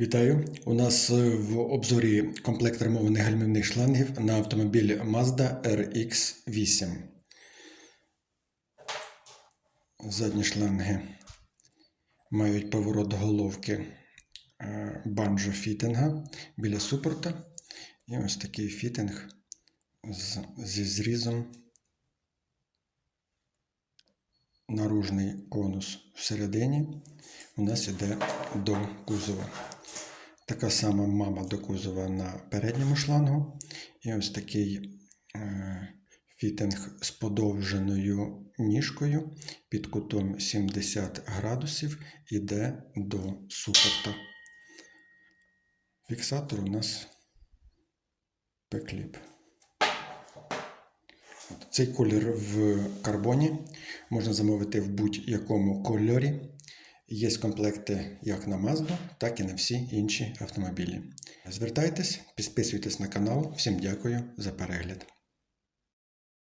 Вітаю! У нас е, в обзорі комплект ремованих гальмівних шлангів на автомобіль Mazda RX8. Задні шланги мають поворот головки е, банджо фітинга біля супорта. І ось такий фітинг зі зрізом. Наружний конус всередині у нас іде до кузова. Така сама мама до кузова на передньому шлангу. І ось такий е, фітинг з подовженою ніжкою під кутом 70 градусів іде до супорта. Фіксатор у нас P-кліп. Цей колір в карбоні можна замовити в будь-якому кольорі. Є комплекти як на Mazda, так і на всі інші автомобілі. Звертайтесь, підписуйтесь на канал. Всім дякую за перегляд.